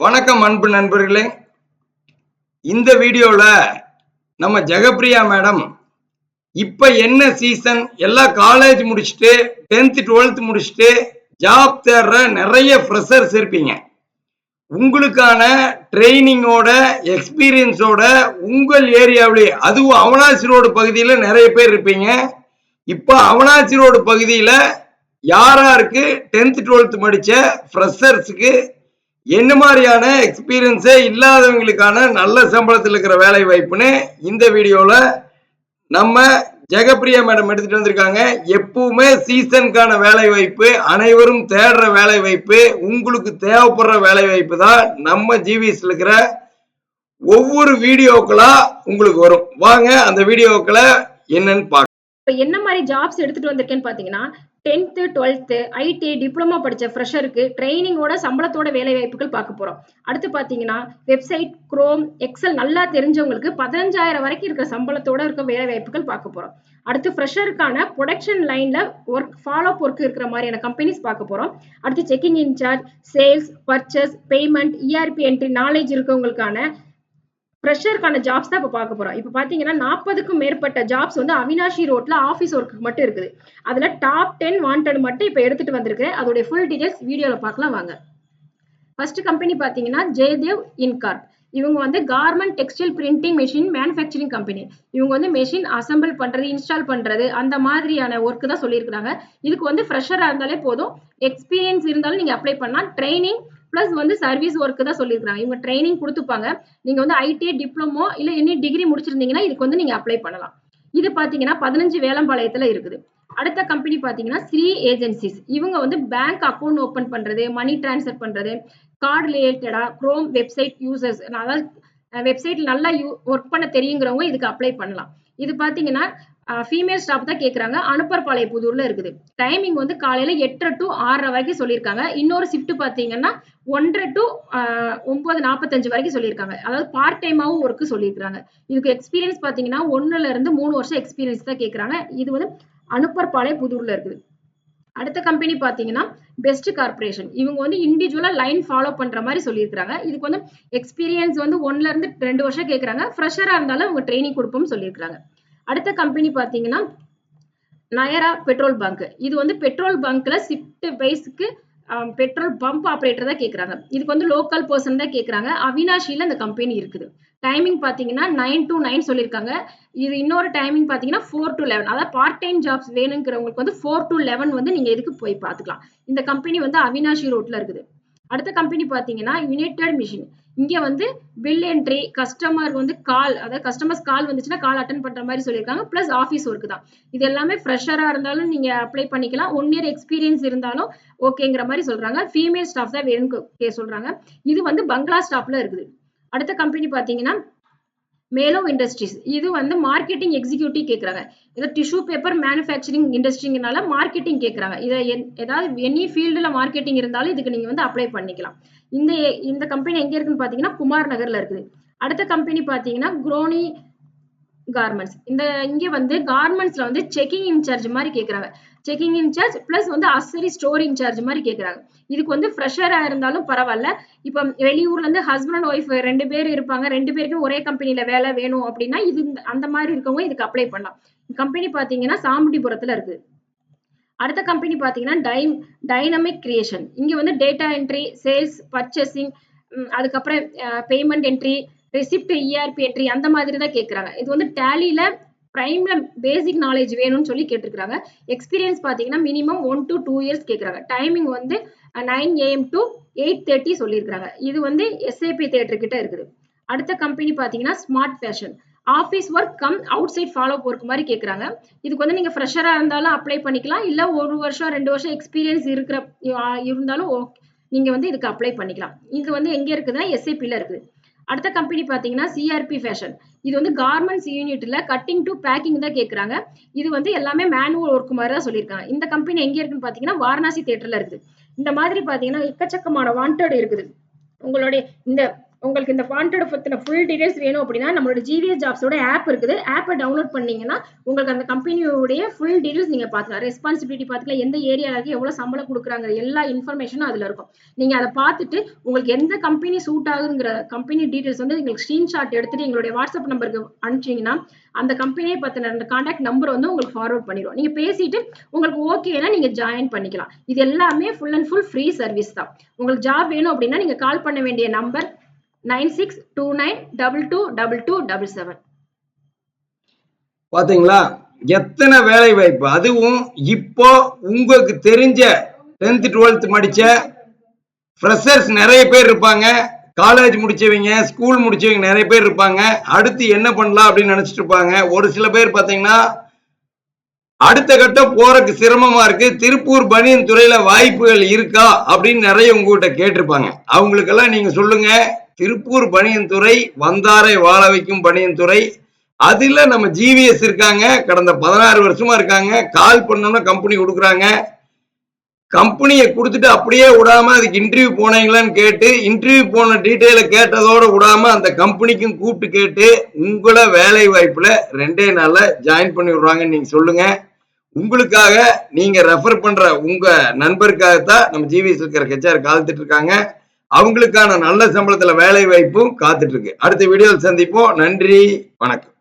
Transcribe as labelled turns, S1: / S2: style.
S1: வணக்கம் அன்பு நண்பர்களே. இந்த வீடியோல நம்ம ஜெகப்பிரியா மேடம் இப்ப என்ன சீசன் எல்லாம் காலேஜ் முடிச்சுட்டு டென்த் டுவெல்த் முடிச்சுட்டு ஜாப் தேடுற நிறைய ஃப்ரெஷர்ஸ் இருப்பீங்க. உங்களுக்கான ட்ரைனிங்கோட எக்ஸ்பீரியன்ஸோட உங்கள் ஏரியாவிலே அதுவும் அவனாசி ரோடு பகுதியில் நிறைய பேர் இருப்பீங்க. இப்போ அவனாசி ரோடு பகுதியில் யாராருக்கு டென்த் டுவெல்த் முடிச்ச ஃப்ரெஷர்ஸுக்கு என்ன மாதிரியான எக்ஸ்பீரியன்ஸே இல்லாதவங்களுக்கான நல்ல சம்பளத்தில் இருக்கிற வேலை வாய்ப்புன்னு இந்த வீடியோவில் நம்ம ஜெகப்பிரியா மேடம் எடுத்துகிட்டு வந்திருக்காங்க. எப்பவுமே சீசனுக்கான வேலை வாய்ப்பு அனைவரும் தேடுற வேலை வாய்ப்பு உங்களுக்கு தேவைப்படுற வேலை வாய்ப்பு தான் நம்ம ஜிவிஎஸ்ல இருக்கிற ஒவ்வொரு வீடியோக்களா உங்களுக்கு வரும். வாங்க அந்த வீடியோக்களை என்னன்னு பார்க்க
S2: இப்போ என்ன மாதிரி ஜாப்ஸ் எடுத்துட்டு வந்திருக்கேன்னு பார்த்தீங்கன்னா டென்த்து டுவெல்த்து ஐடி டிப்ளமோ படித்த ஃப்ரெஷருக்கு ட்ரைனிங்கோட சம்பளத்தோட வேலை வாய்ப்புகள் பார்க்க போகிறோம் அடுத்து பார்த்தீங்கன்னா வெப்சைட் குரோம் எக்ஸல் நல்லா தெரிஞ்சவங்களுக்கு பதினஞ்சாயிரம் வரைக்கும் இருக்கிற சம்பளத்தோட இருக்க வேலை வாய்ப்புகள் பார்க்க போகிறோம் அடுத்து ஃப்ரெஷருக்கான ப்ரொடக்ஷன் லைனில் ஒர்க் ஃபாலோ ஒர்க் இருக்கிற மாதிரியான கம்பெனிஸ் பார்க்க போகிறோம் அடுத்து checking incharge sales purchase payment ERP entry knowledge இருக்கவங்களுக்கான ஃப்ரெஷருக்கான ஜாப்ஸ் தான் இப்போ பார்க்க போகிறோம் இப்போ பார்த்தீங்கன்னா நாற்பதுக்கும் மேற்பட்ட ஜாப்ஸ் வந்து அவினாஷி ரோட்டில் ஆஃபீஸ் ஒர்க்கு மட்டும் இருக்குது. அதில் டாப் டென் வாண்டட் மட்டும் இப்போ எடுத்துகிட்டு வந்திருக்கேன் அதோடைய ஃபுல் டீடைல்ஸ் வீடியோவில் பார்க்கலாம் வாங்க. ஃபர்ஸ்ட் கம்பெனி பார்த்தீங்கன்னா ஜெயதேவ் இன்கார்ப் இவங்க வந்து garment textile printing machine manufacturing company இவங்க வந்து மெஷின் அசம்பிள் பண்ணுறது இன்ஸ்டால் பண்ணுறது அந்த மாதிரியான ஒர்க்கு தான் சொல்லியிருக்கிறாங்க. இதுக்கு வந்து ஃப்ரெஷராக இருந்தாலே போதும். எக்ஸ்பீரியன்ஸ் இருந்தாலும் நீங்கள் அப்ளை பண்ணால் ட்ரைனிங் பிளஸ் வந்து சர்வீஸ் ஒர்க்கு தான் சொல்லியிருக்காங்க இவங்க ட்ரைனிங் கொடுத்துப்பாங்க. நீங்க வந்து ஐடிஐ டிப்ளமோ இல்ல எனி டிகிரி முடிச்சிருந்தீங்கன்னா இதுக்கு வந்து நீங்க அப்ளை பண்ணலாம். இது பாத்தீங்கன்னா பதினஞ்சு வேலம்பாளையத்துல இருக்குது. அடுத்த கம்பெனி பாத்தீங்கன்னா ஸ்ரீ ஏஜென்சிஸ் இவங்க வந்து பேங்க் அக்கௌண்ட் ஓப்பன் பண்றது மணி டிரான்ஸ்ஃபர் பண்றது கார்டு ரிலேட்டடா குரோம் வெப்சைட் யூசர்ஸ் அதாவது வெப்சைட் நல்லா யூ ஒர்க் பண்ண தெரியுங்கிறவங்க இதுக்கு அப்ளை பண்ணலாம். இது பாத்தீங்கன்னா ஃபீமேல் ஸ்டாப் தான் கேட்குறாங்க அனுப்பர்பாளைய புதூர்ல இருக்குது. டைமிங் வந்து காலையில எட்டரை டு ஆறரை வரைக்கும் சொல்லியிருக்காங்க. இன்னொரு ஷிஃப்ட் பார்த்தீங்கன்னா ஒன்றரை டு ஒன்பது நாற்பத்தஞ்சு வரைக்கும் சொல்லியிருக்காங்க. அதாவது பார்ட் டைமாவும் ஒர்க்கு சொல்லியிருக்காங்க இதுக்கு எக்ஸ்பீரியன்ஸ் பார்த்தீங்கன்னா ஒன்றுலேருந்து மூணு வருஷம் எக்ஸ்பீரியன்ஸ் தான் கேட்குறாங்க இது வந்து அனுப்பர்பாளைய புதூர்ல இருக்குது. அடுத்த கம்பெனி பார்த்தீங்கன்னா பெஸ்ட் கார்பரேஷன் இவங்க வந்து இண்டிவிஜுவலாக லைன் ஃபாலோ பண்ணுற மாதிரி சொல்லியிருக்காங்க இதுக்கு வந்து எக்ஸ்பீரியன்ஸ் வந்து ஒன்லேருந்து ரெண்டு வருஷம் கேட்குறாங்க ஃப்ரெஷராக இருந்தாலும் அவங்க ட்ரைனிங் கொடுப்போம்னு சொல்லியிருக்காங்க அடுத்த கம்பெனி பார்த்தீங்கன்னா நயரா பெட்ரோல் பங்க் இது வந்து பெட்ரோல் பங்க்ல ஷிஃப்ட் வைஸ்க்கு பெட்ரோல் பம்ப் ஆப்ரேட்டர் தான் கேட்குறாங்க இதுக்கு வந்து லோக்கல் பர்சன் தான் கேட்குறாங்க அவினாஷியில் அந்த கம்பெனி இருக்குது. டைமிங் பார்த்தீங்கன்னா நைன் டு நைன் சொல்லியிருக்காங்க. இது இன்னொரு டைமிங் பார்த்தீங்கன்னா ஃபோர் டு லெவன் அதாவது பார்ட் டைம் ஜாப்ஸ் வேணுங்கிறவங்களுக்கு வந்து ஃபோர் டு லெவன் வந்து நீங்கள் எதுக்கு போய் பார்த்துக்கலாம். இந்த கம்பெனி வந்து அவினாஷி ரோட்டில் இருக்குது. அடுத்த கம்பெனி பார்த்தீங்கன்னா யுனைடெட் மிஷின் இங்கே வந்து பில் என்ட்ரி கஸ்டமர் வந்து கால் அதாவது கஸ்டமர்ஸ் கால் வந்துச்சுன்னா கால் அட்டன் பண்ற மாதிரி சொல்லியிருக்காங்க. பிளஸ் ஆஃபீஸ் ஒர்க் தான். இது எல்லாமே ஃப்ரெஷராக இருந்தாலும் நீங்க அப்ளை பண்ணிக்கலாம். ஒன் இயர் எக்ஸ்பீரியன்ஸ் இருந்தாலும் ஓகேங்கிற மாதிரி சொல்றாங்க. ஃபீமேல் ஸ்டாஃப் தான் வேணும்னு சொல்றாங்க. இது வந்து பங்களா ஸ்டாஃப்ல இருக்குது. அடுத்த கம்பெனி பார்த்தீங்கன்னா மேலோ இண்டஸ்ட்ரீஸ் இது வந்து மார்க்கெட்டிங் எக்ஸிக்யூட்டிவ் கேட்குறாங்க இதை டிஷ்யூ பேப்பர் மேனுஃபேக்சரிங் இண்டஸ்ட்ரிங்கனால மார்க்கெட்டிங் கேட்குறாங்க இதை ஏதாவது எனி ஃபீல்டில் மார்க்கெட்டிங் இருந்தாலும் இதுக்கு நீங்கள் வந்து அப்ளை பண்ணிக்கலாம். இந்த இந்த கம்பெனி எங்கே இருக்குன்னு பார்த்தீங்கன்னா குமார் நகரில் இருக்குது. அடுத்த கம்பெனி பாத்தீங்கன்னா குரோனி கார்மெண்ட்ஸ் இந்த இங்கே வந்து கார்மெண்ட்ஸில் வந்து செக்கிங் இன்சார்ஜ் மாதிரி கேட்குறாங்க செக்கிங் இன்சார்ஜ் ப்ளஸ் வந்து அசரி ஸ்டோர் இன்சார்ஜ் மாதிரி கேட்குறாங்க இதுக்கு வந்து ஃப்ரெஷரா இருந்தாலும் பரவாயில்ல. இப்போ வெளியூர்லேருந்து ஹஸ்பண்ட் ஒய்ஃப் ரெண்டு பேர் இருப்பாங்க. ரெண்டு பேருக்கும் ஒரே கம்பெனியில் வேலை வேணும் அப்படின்னா இது அந்த மாதிரி இருக்கவங்க இதுக்கு அப்ளை பண்ணலாம். கம்பெனி பார்த்தீங்கன்னா சாமுண்டிபுரத்தில் இருக்குது அடுத்த கம்பெனி பார்த்தீங்கன்னா டைம் டைனமிக் கிரியேஷன் இங்கே வந்து டேட்டா என்ட்ரி சேல்ஸ் பர்ச்சேசிங் அதுக்கப்புறம் payment entry receipt ERP entry அந்த மாதிரி தான் கேட்குறாங்க இது வந்து டேலியில் ப்ரைம்ல பேசிக் நாலேஜ் வேணும்னு சொல்லி கேட்டிருக்காங்க எக்ஸ்பீரியன்ஸ் பார்த்தீங்கன்னா minimum one to two years கேட்குறாங்க டைமிங் வந்து nine AM to eight thirty சொல்லியிருக்கிறாங்க. இது வந்து எஸ்ஏபி தேட்டர் கிட்ட இருக்குது. அடுத்த கம்பெனி பார்த்தீங்கன்னா smart fashion office work cum outside follow work மாதிரி கேட்குறாங்க இதுக்கு வந்து நீங்கள் ஃப்ரெஷராக இருந்தாலும் அப்ளை பண்ணிக்கலாம். இல்லை ஒரு வருஷம் ரெண்டு வருஷம் எக்ஸ்பீரியன்ஸ் இருக்கிற இருந்தாலும் நீங்கள் வந்து இதுக்கு அப்ளை பண்ணிக்கலாம். இது வந்து எங்கே இருக்குதுன்னா எஸ்ஏபியில் இருக்குது. அடுத்த கம்பெனி பார்த்தீங்கன்னா சிஆர்பி ஃபேஷன் இது வந்து கார்மெண்ட்ஸ் யூனிட்ல கட்டிங் டு பேக்கிங் தான் கேட்குறாங்க இது வந்து எல்லாமே மேனுவல் ஒர்க் மாதிரி தான் சொல்லியிருக்காங்க. இந்த கம்பெனி எங்கே இருக்குன்னு பார்த்தீங்கன்னா வாரணாசி தேட்டரில் இருக்குது. இந்த மாதிரி பார்த்தீங்கன்னா எக்கச்சக்கமான வாண்டட் இருக்குது. உங்களுடைய இந்த உங்களுக்கு இந்த வாண்டட் பற்றின ஃபுல் டீடைல்ஸ் வேணும் அப்படின்னா நம்மளோட ஜிவிஎஸ் ஜாப்ஸோட ஆப் இருக்குது. ஆப்பை டவுன்லோட் பண்ணீங்கன்னா உங்களுக்கு அந்த கம்பெனியோடைய ஃபுல் டீடைல்ஸ் நீங்க பார்த்துக்கலாம். ரெஸ்பான்சிபிலிட்டி பார்த்துக்கலாம். எந்த ஏரியாவுக்கு எவ்வளவு சம்பளம் கொடுக்குறாங்க எல்லா இன்ஃபர்மேஷனும் அதுல இருக்கும். நீங்க அதை பார்த்துட்டு உங்களுக்கு எந்த கம்பெனி சூட் ஆகுங்கிற கம்பெனி டீடைல்ஸ் வந்து உங்களுக்கு ஸ்கிரீன்ஷாட் எடுத்துட்டு எங்களுடைய வாட்ஸ்அப் நம்பருக்கு அனுப்பிச்சீங்கன்னா அந்த கம்பெனியை பத்தின அந்த கான்டாக்ட் நம்பர் வந்து உங்களுக்கு ஃபார்வர்ட் பண்ணிடுவோம். நீங்க பேசிட்டு உங்களுக்கு ஓகேனா நீங்க ஜாயின் பண்ணிக்கலாம். இது எல்லாமே full and full free service தான். உங்களுக்கு ஜாப் வேணும் அப்படின்னா நீங்க கால் பண்ண வேண்டிய number nine six two nine double two double two double seven.
S1: பாத்தீங்களா? எத்தனை வேலை வாய்ப்பு? அதுவும் இப்போ உங்களுக்கு தெரிஞ்ச டென்த் டுவெல்த் படிச்ச ஃப்ரெஷர்ஸ் நிறைய பேர் இருப்பாங்க. காலேஜ் முடிச்சவங்க ஸ்கூல் முடிச்சவங்க நிறைய பேர் இருப்பாங்க. அடுத்து என்ன பண்ணலாம் அப்படின்னு நினைச்சிட்டு இருப்பாங்க. ஒரு சில பேர் பாத்தீங்கன்னா அடுத்த கட்டம் போறதுக்கு சிரமமா இருக்கு. திருப்பூர் பனியன் துறையில வாய்ப்புகள் இருக்கா அப்படின்னு நிறைய உங்ககிட்ட கேட்டிருப்பாங்க. அவங்களுக்கெல்லாம் நீங்க சொல்லுங்க. திருப்பூர் பணியன்துறை வந்தாரை வாழ வைக்கும் பணியன்துறை அதுல நம்ம ஜிவிஎஸ் இருக்காங்க. கடந்த பதினாறு வருஷமா இருக்காங்க. கால் பண்ணோம்னா கம்பெனி கொடுக்குறாங்க. கம்பெனியை கொடுத்துட்டு அப்படியே விடாம அதுக்கு இன்டர்வியூ போனீங்களான்னு கேட்டு இன்டர்வியூ போன டீட்டெயில கேட்டதோட விடாம அந்த கம்பெனிக்கும் கூப்பிட்டு கேட்டு உங்களை வேலை வாய்ப்புல ரெண்டே நாள்ல ஜாயின் பண்ணி விடுறாங்கன்னு நீங்க சொல்லுங்க. உங்களுக்காக நீங்க ரெஃபர் பண்ற உங்க நண்பருக்காகத்தான் நம்ம ஜிவிஎஸ் இருக்கிற கச்சார் காத்துட்டு இருக்காங்க. அவங்களுக்கான நல்ல சம்பளத்துல வேலை வாய்ப்பும் காத்துட்டு இருக்கு. அடுத்த வீடியோவில் சந்திப்போம். நன்றி. வணக்கம்.